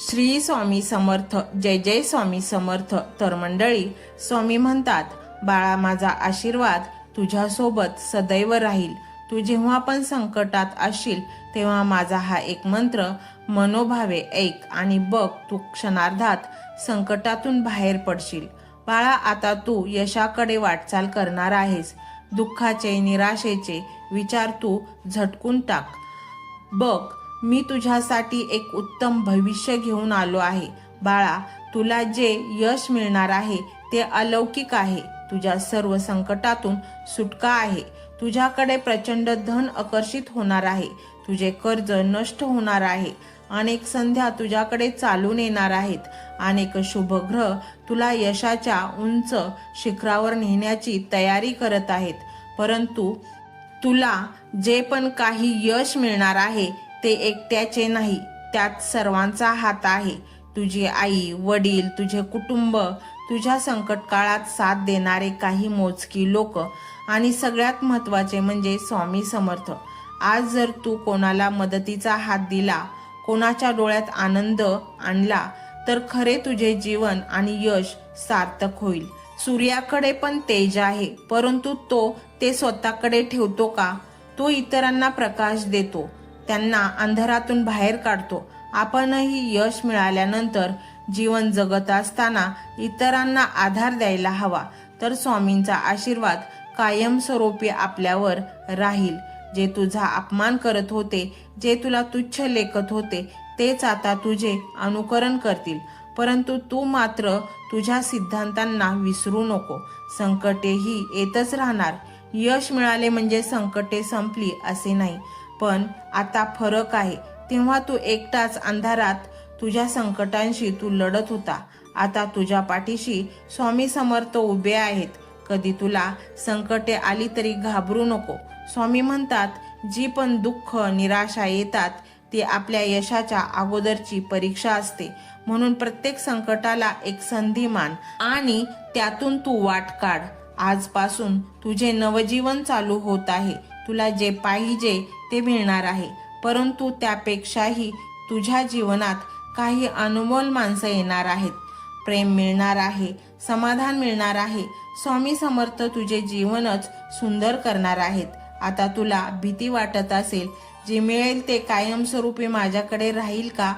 श्री स्वामी समर्थ जय जय स्वामी समर्थ तर मंडळी स्वामी म्हणतात बाळा माझा आशीर्वाद तुझ्यासोबत सदैव राहील. तू जेव्हा पण संकटात असशील तेव्हा माझा हा एक मंत्र मनोभावे ऐक आणि बघ तू क्षणार्धात संकटातून बाहेर पडशील. बाळा आता तू यशाकडे वाटचाल करणार आहेस. दुःखाचे निराशेचे विचार तू झटकून टाक. बघ मी तुझ्यासाठी एक उत्तम भविष्य घेऊन आलो आहे. बाळा तुला जे यश मिळणार आहे ते अलौकिक आहे. तुझ्या सर्व संकटातून सुटका आहे. तुझ्याकडे प्रचंड धन आकर्षित होणार आहे. तुझे कर्ज नष्ट होणार आहे. अनेक संध्या तुझ्याकडे चालून येणार आहेत. अनेक शुभग्रह तुला यशाच्या उंच शिखरावर नेण्याची तयारी करत आहेत. परंतु तुला जे पण काही यश मिळणार आहे ते एकट्याचे नाही त्यात सर्वांचा हात आहे. तुझी आई वडील तुझे कुटुंब तुझ्या संकट काळात साथ देणारे काही मोजकी लोक आणि सगळ्यात महत्त्वाचे म्हणजे स्वामी समर्थ. आज जर तू कोणाला मदतीचा हात दिला कोणाच्या डोळ्यात आनंद आणला तर खरे तुझे जीवन आणि यश सार्थक होईल. सूर्याकडे पण तेज आहे परंतु तो ते स्वतःकडे ठेवतो का? तो इतरांना प्रकाश देतो. त्यांना अंधारातून बाहेर काढतो. आपणही यश मिळाल्यानंतर जीवन जगत असताना इतरांना आधार द्यायला हवा. तर स्वामींचा आशीर्वाद कायमस्वरूपी आपल्यावर राहील. जे तुझा अपमान करत होते जे तुला तुच्छ लेखत होते तेच आता तुझे अनुकरण करतील. परंतु तू मात्र तुझ्या सिद्धांतांना विसरू नको. संकटेही येतच राहणार. यश मिळाले म्हणजे संकटे संपली असे नाही. पण आता फरक आहे. तेव्हा तू एकटाच अंधारात तुझ्या संकटांशी तू लढत होता. आता तुझ्या पाठीशी स्वामी समर्थ उभे आहेत. कधी तुला संकटे आली तरी घाबरू नको. स्वामी म्हणतात जी पण दुःख निराशा येतात ती आपल्या यशाच्या अगोदरची परीक्षा असते. म्हणून प्रत्येक संकटाला एक संधी मान आणि त्यातून तू वाट काढ. आजपासून तुझे नवजीवन चालू होत आहे. तुला जे पाहिजे ते मिळणार आहे. परंतु त्यापेक्षाही तुझ्या जीवनात काही अनमोल माणसं येणार आहेत. प्रेम मिळणार आहे समाधान मिळणार आहे. स्वामी समर्थ तुझे जीवनच सुंदर करणार आहेत. आता तुला भीती वाटत असेल जे मिळेल ते कायमस्वरूपी माझ्याकडे राहील का?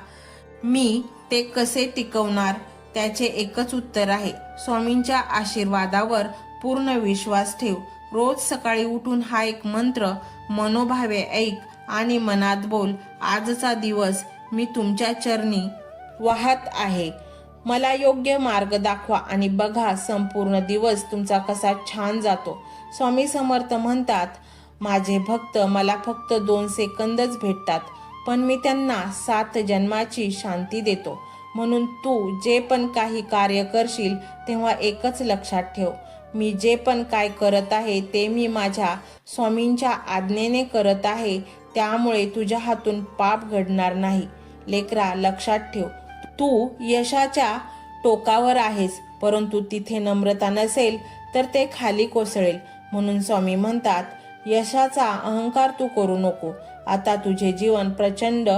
मी ते कसे टिकवणार? त्याचे एकच उत्तर आहे. स्वामींच्या आशीर्वादावर पूर्ण विश्वास ठेव. रोज सकाळी उठून हा एक मंत्र मनोभावे ऐक आणि मनात बोल आजचा दिवस मी तुमच्या चरणी वाहत आहे. मला योग्य मार्ग दाखवा आणि बघा संपूर्ण दिवस तुमचा कसा छान जातो. स्वामी समर्थ म्हणतात माझे भक्त मला फक्त दोन सेकंदच भेटतात पण मी त्यांना सात जन्माची शांती देतो. म्हणून तू जे पण काही कार्य करशील तेव्हा एकच लक्षात ठेव. मी जे पण काय करत आहे ते मी माझ्या स्वामींच्या आज्ञेने करत आहे. त्यामुळे तुझ्या हातून पाप घडणार नाही. लेकरा लक्षात ठेव. तू यशाच्या टोकावर आहेस परंतु तिथे नम्रता नसेल तर ते खाली कोसळेल. म्हणून स्वामी म्हणतात यशाचा अहंकार तू करू नको. आता तुझे जीवन प्रचंड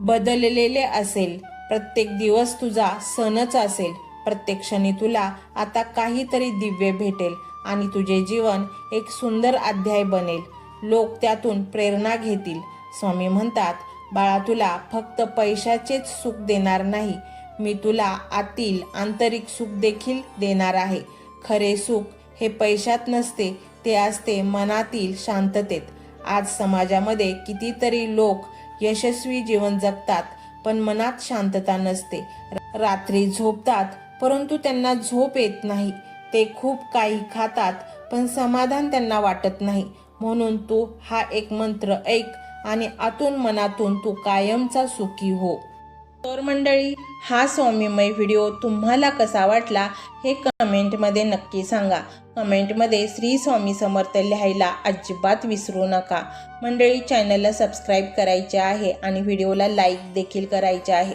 बदललेले असेल. प्रत्येक दिवस तुझा सणच असेल. प्रत्येक क्षणी तुला आता काहीतरी दिव्य भेटेल आणि तुझे जीवन एक सुंदर अध्याय बनेल. लोक त्यातून प्रेरणा घेतील. स्वामी म्हणतात बाळा तुला फक्त पैशाचेच सुख देणार नाही. मी तुला आतील आंतरिक सुख देखील देणार आहे. खरे सुख हे पैशात नसते ते असते मनातील शांततेत. आज समाजामध्ये कितीतरी लोक यशस्वी जीवन जगतात पण मनात शांतता नसते. रात्री झोपतात परंतु त्यांना झोप येत नाही. ते खूप काही खातात पण समाधान त्यांना वाटत नाही. म्हणून तू हा एक मंत्र ऐक आणि आतून मनातून तू कायमचा सुखी हो. तर मंडळी हा स्वामीमय व्हिडिओ तुम्हाला कसा वाटला हे कमेंटमध्ये नक्की सांगा. कमेंटमध्ये श्री स्वामी समर्थ लिहायला अजिबात विसरू नका. मंडळी चॅनलला सबस्क्राईब करायचे आहे आणि व्हिडिओला लाईक देखील करायचे आहे.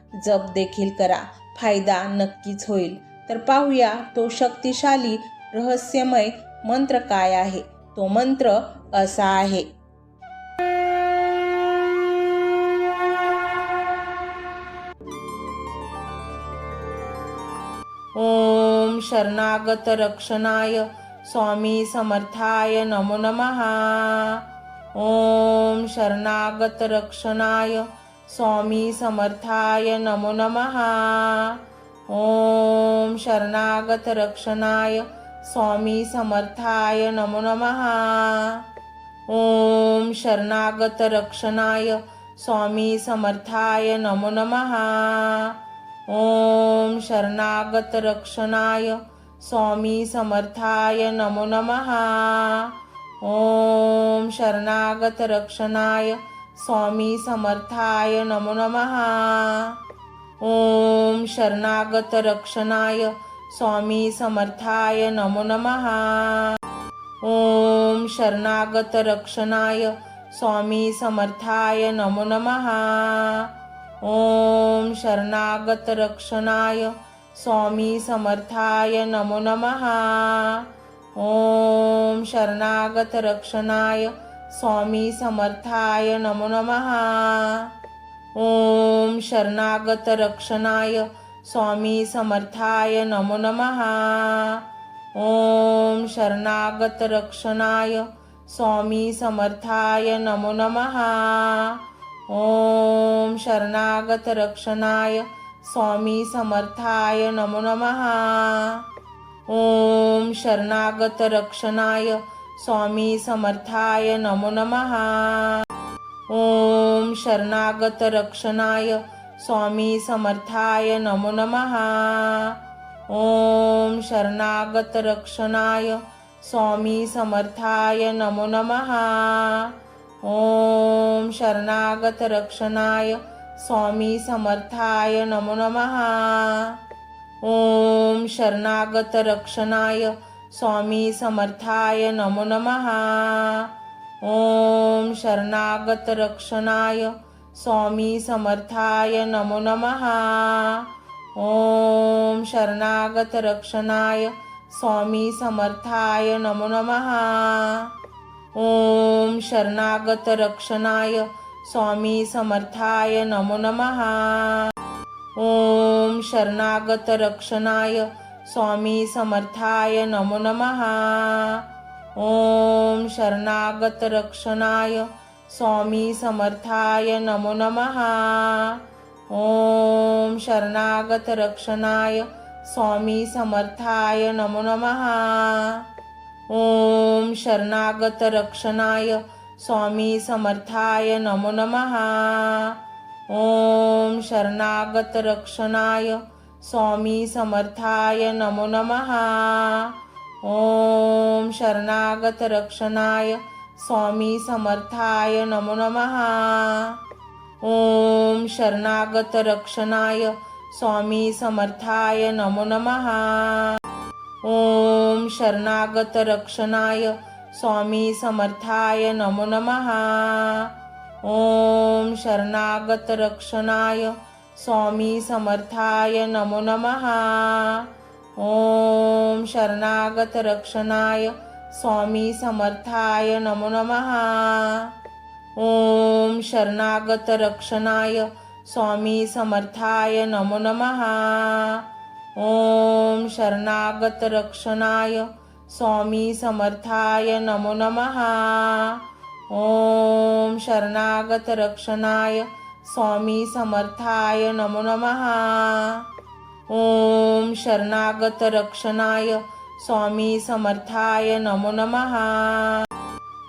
जप देखील करा. फायदा नक्कीच होईल. तर पाहूया तो शक्तिशाली रहस्यमय मंत्र काय आहे? तो मंत्र असा आहे. ओम शरणागत रक्षणाय स्वामी समर्थाय नमो नमः. ओम शरणागत रक्षणाय स्वामी समर्थाय नमो नमः. ओम शरणागत रक्षणाय स्वामी समर्थाय नमो नमः. ओम शरणागत रक्षणाय स्वामी समर्थाय नमो नमः. ओम शरणागत रक्षणाय स्वामी समर्थाय नमो नमः. ओम शरणागत रक्षणाय स्वामी समर्थाय नमो नमः. ओम शरणागत रक्षणाय स्वामी समर्थाय नमो नमः. ओम शरणागत रक्षणाय स्वामी समर्थाय नमो नमः. ओम शरणागत रक्षणाय स्वामी समर्थाय नमो नमः. ओम शरणागत रक्षणाय स्वामी समर्थाय नमो नमः. ओम शरणागत रक्षणाय स्वामी समर्थाय नमो नमः. ओम शरणागत रक्षणाय स्वामी समर्थाय नमो नमः. ओम शरणागत रक्षणाय स्वामी समर्थाय नमो नमः. ओम शरणागत रक्षणाय स्वामी समर्थाय नमो नमः. ओम शरणागत रक्षणाय स्वामी समर्थाय नमो नमः. ओम शरणागत रक्षणाय स्वामी समर्थाय नमो नमः. ओम शरणागत रक्षणाय स्वामी समर्थाय नमो नमः. ओम शरणागत रक्षणाय स्वामी समर्थाय नमो नमः. ओम शरणागत रक्षणाय स्वामी समर्थाय नमो नमः. ओम शरणागत रक्षणाय स्वामी समर्थाय नमो नमः. ओम शरणागत रक्षणाय स्वामी समर्थाय नमो नमः. ओम शरणागत रक्षणाय स्वामी समर्थाय नमो नमः. ओम शरणागत रक्षणाय स्वामी समर्थाय नमो नमः. ओम शरणागत रक्षणाय स्वामी समर्थाय नमो नमः. ओम शरणागत रक्षणाय स्वामी समर्थाय नमो नमः. ओम शरणागत रक्षणाय स्वामी समर्थाय नमो नमः. ओम शरणागत रक्षणाय स्वामी समर्थाय नमो नमः. ओम शरणागत रक्षणाय स्वामी समर्थाय नमो नमः. ओम शरणागत रक्षणाय स्वामी समर्थाय नमो नमः. ओम शरणागत रक्षणाय स्वामी समर्थाय नमो नमः. ओम शरणागत रक्षणाय स्वामी समर्थाय नमो नमः. ओम शरणागत रक्षणाय स्वामी समर्थाय नमो नमः. ओम शरणागत रक्षणाय स्वामी समर्थाय नमो नमः. ओम शरणागत रक्षणाय स्वामी समर्थाय नमो नमः. ओम शरणागत रक्षणाय स्वामी समर्थाय नमो नमः.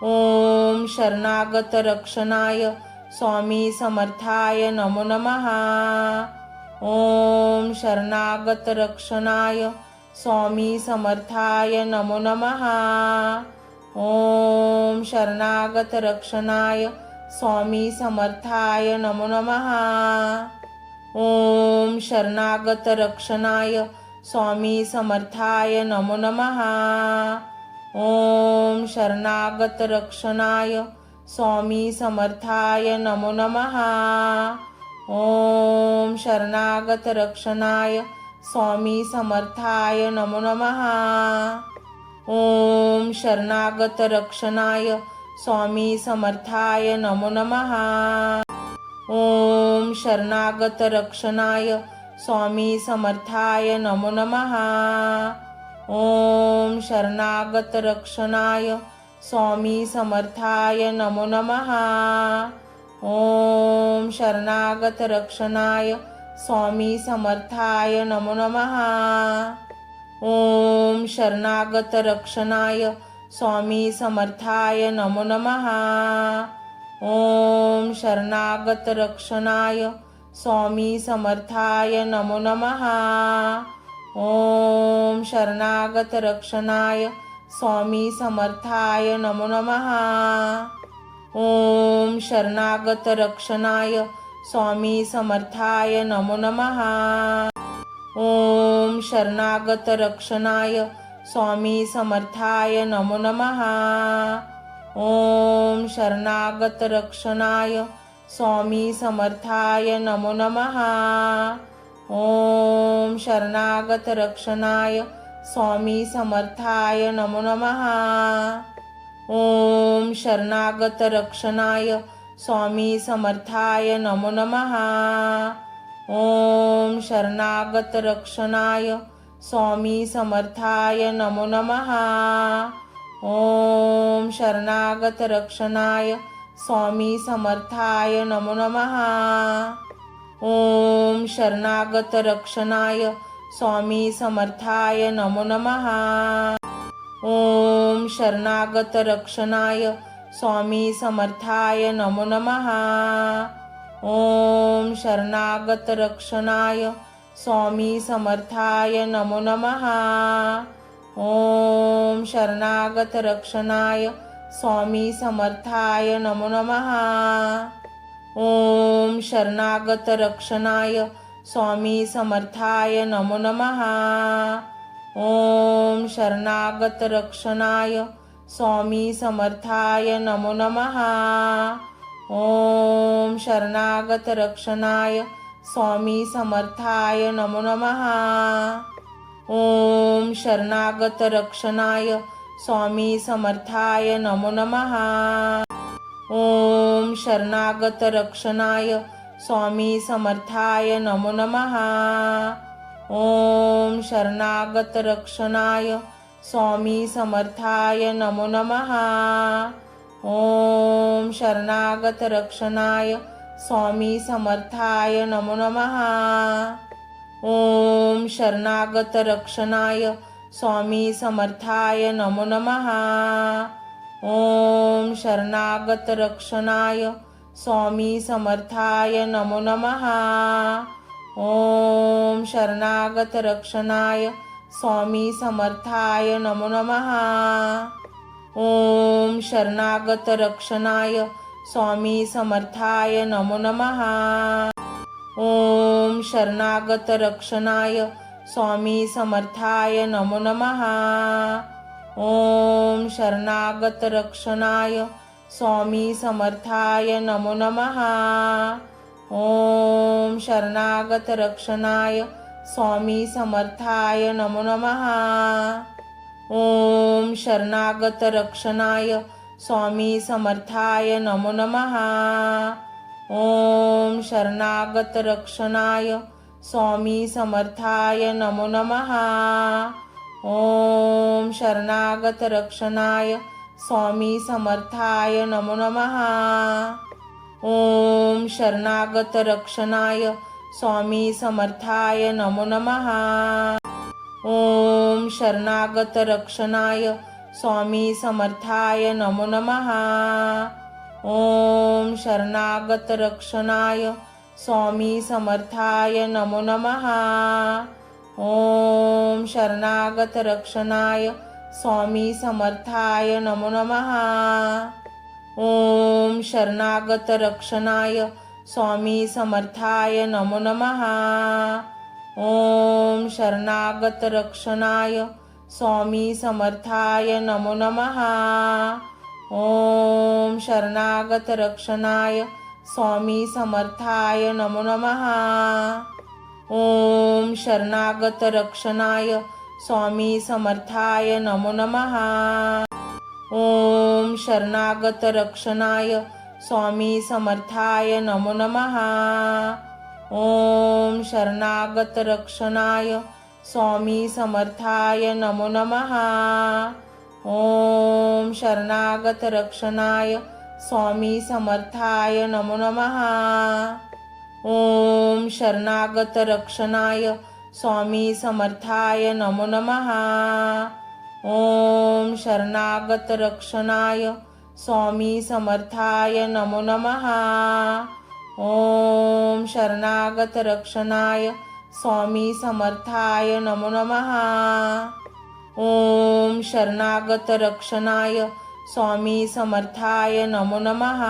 ओम शरणागत रक्षणाय स्वामी समर्थाय नमो नमः. ओम शरणागत रक्षणाय स्वामी समर्थाय नमो नमः. ओम शरणागत रक्षणाय स्वामी समर्थाय नमो नमः. ओम शरणागत रक्षणाय स्वामी समर्थाय नमो नमः. ओम शरणागत रक्षणाय स्वामी समर्थाय नमो नमः. ओम शरणागत रक्षणाय स्वामी समर्थाय नमो नमः. ओम शरणागत रक्षणाय स्वामी समर्थाय नमो नमः. ओम शरणागत रक्षणाय स्वामी समर्थाय नमो नमः. ओम शरणागत रक्षणाय स्वामी समर्थाय नमो नमः. ओम शरणागत रक्षणाय स्वामी समर्थाय नमो नमः. ओम शरणागत रक्षणाय स्वामी समर्थाय नमो नमः. ओम शरणागत रक्षणाय स्वामी समर्थाय नमो नमः. ओम शरणागत रक्षणाय स्वामी समर्थाय नमो नमः. ओम शरणागत रक्षणाय स्वामी समर्थाय नमो नमः. ओम शरणागत रक्षणाय स्वामी समर्थाय नमो नमः. ओम शरणागत रक्षणाय स्वामी समर्थाय नमो नमः. ओम शरणागत रक्षणाय स्वामी समर्थाय नमो नमः. ओम शरणागत रक्षणाय स्वामी समर्थाय नमो नमः. ओम शरणागत रक्षणाय स्वामी समर्थाय नमो नमः ओम शरणागत रक्षणाय स्वामी समर्थाय नमो नमः ओम शरणागत रक्षणाय स्वामी समर्थाय नमो नमः ओम शरणागत रक्षणाय स्वामी समर्थाय नमो नमः ओम शरणागत रक्षणाय स्वामी समर्थाय नमो नमः. ओम शरणागत रक्षणाय स्वामी समर्थाय नमो नमः. ओम शरणागत रक्षणाय स्वामी समर्थाय नमो नमः. ओम शरणागत रक्षणाय स्वामी समर्थाय नमो नमः. ओम शरणागत रक्षणाय स्वामी समर्थाय नमो नमः. ओम शरणागत रक्षणाय स्वामी समर्थाय नमो नमः. ओम शरणागत रक्षणाय स्वामी समर्थाय नमो नमः. ओम शरणागत रक्षणाय स्वामी समर्थाय नमो नमः. ओम शरणागत रक्षणाय स्वामी समर्थाय नमो नमः. ओम शरणागत रक्षणाय स्वामी समर्थाय नमो नमः. ओम शरणागत रक्षणाय स्वामी समर्थाय नमो नमः. ओम शरणागत रक्षणाय स्वामी समर्थाय नमो नमः. ओम शरणागत रक्षणाय स्वामी समर्थाय नमो नमः. ओम शरणागत रक्षणाय स्वामी समर्थाय नमो नमः. ओम शरणागत रक्षणाय स्वामी समर्थाय नमो नमः. ओम शरणागत रक्षणाय स्वामी समर्थाय नमो नमः. ओम शरणागत रक्षणाय स्वामी समर्थाय नमो नमः. ओम शरणागत रक्षणाय स्वामी समर्थाय नमो नमः. ओम शरणागत रक्षणाय स्वामी समर्थाय नमो नमः. ओम शरणागत रक्षणाय स्वामी समर्थाय नमो नमः. ओम शरणागत रक्षणाय स्वामी समर्थाय नमो नमः. ओम शरणागत रक्षणाय. स्वामी समर्थाय नमो नमः. ओम शरणागत रक्षणाय. स्वामी समर्थाय नमो नमः. ओम शरणागत रक्षणाय. स्वामी समर्थाय नमो नमः. ओम शरणागत रक्षणाय. स्वामी समर्थाय नमो नमः. ओम शरणागत रक्षणाय स्वामी समर्थाय नमो नमः. ओम शरणागत रक्षणाय स्वामी समर्थाय नमो नमः. ओम शरणागत रक्षणाय स्वामी समर्थाय नमो नमः. ओम शरणागत रक्षणाय स्वामी समर्थाय नमो नमः. ओम शरणागत रक्षणाय स्वामी समर्थाय नमो नमः. ओम शरणागत रक्षणाय स्वामी समर्थाय नमो नमः. ओम शरणागत रक्षणाय स्वामी समर्थाय नमो नमः. ओम शरणागत रक्षणाय स्वामी समर्थाय नमो नमः. ओम शरणागत रक्षणाय स्वामी समर्थाय नमो नमः.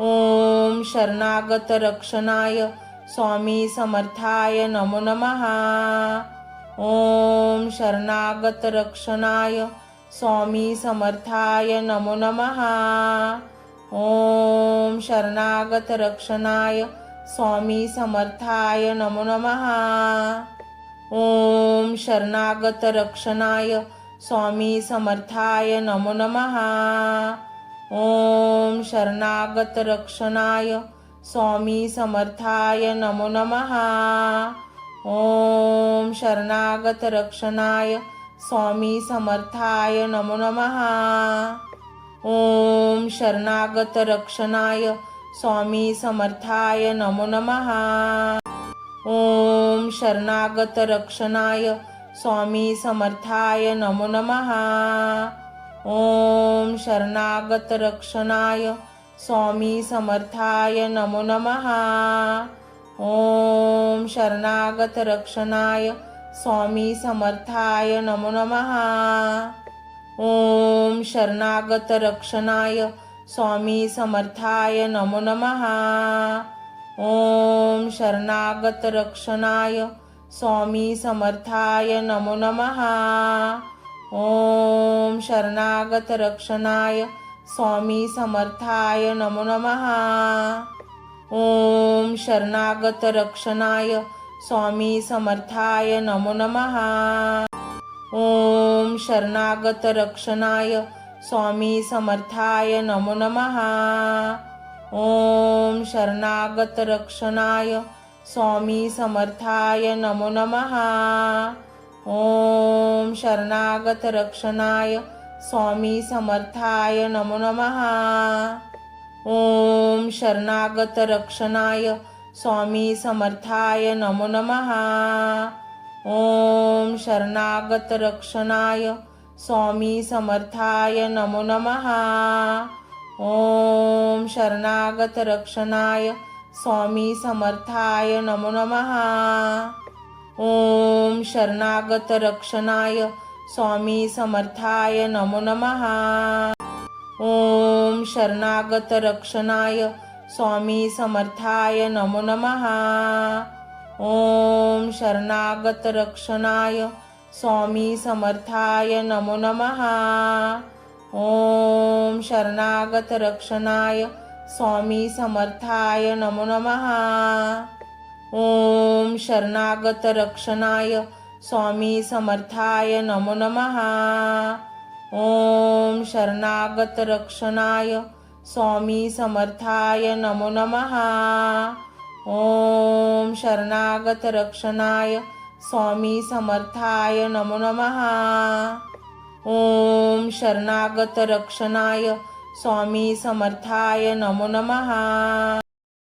ओम शरणागत रक्षणाय स्वामी समर्थाय नमो नमः. ओम शरणागत रक्षणाय स्वामी समर्थाय नमो नमः. ओम शरणागत रक्षणाय स्वामी समर्थाय नमो नमः. ओम शरणागत रक्षणाय स्वामी समर्थाय नमो नमः. ओम शरणागत रक्षणाय स्वामी समर्थाय नमो नमः. ओम शरणागत रक्षणाय स्वामी समर्थाय नमो नमः. ओम शरणागत रक्षणाय स्वामी समर्थाय नमो नमः. ओम शरणागत रक्षणाय स्वामी समर्थाय नमो नमः. ओम शरणागत रक्षणाय स्वामी समर्थाय नमो नमः. ओम शरणागत रक्षणाय स्वामी समर्थाय नमो नमः. ओम शरणागत रक्षणाय स्वामी समर्थाय नमो नमः. ओम शरणागत रक्षणाय स्वामी समर्थाय नमो नमः. ओम शरणागत रक्षणाय स्वामी समर्थाय नमो नमः. ओम शरणागत रक्षणाय स्वामी समर्थाय नमो नमः. ओम शरणागत रक्षणाय स्वामी समर्थाय नमो नमः. ओम शरणागत रक्षणाय स्वामी समर्थाय नमो नमः. ओम शरणागत रक्षणाय स्वामी समर्थाय नमो नमः. ओम शरणागत रक्षणाय स्वामी समर्थाय नमो नमः. ओम शरणागत रक्षणाय स्वामी समर्थाय नमो नमः. ओम शरणागत रक्षणाय स्वामी समर्थाय नमो नमः. ओम शरणागत रक्षणाय स्वामी समर्थाय नमो नमः. ओम शरणागत रक्षणाय स्वामी समर्थाय नमो नमः. ओम शरणागत रक्षणाय स्वामी समर्थाय नमो नमः. ओम शरणागत रक्षणाय स्वामी समर्थाय नमो नमः. ओम शरणागत रक्षणाय स्वामी समर्थाय नमो नमः. ओम शरणागत रक्षणाय स्वामी समर्थाय नमो नमः. ओम शरणागत रक्षणाय स्वामी समर्थाय नमो नमः. ओम शरणागत रक्षणाय स्वामी समर्थाय नमो नमः.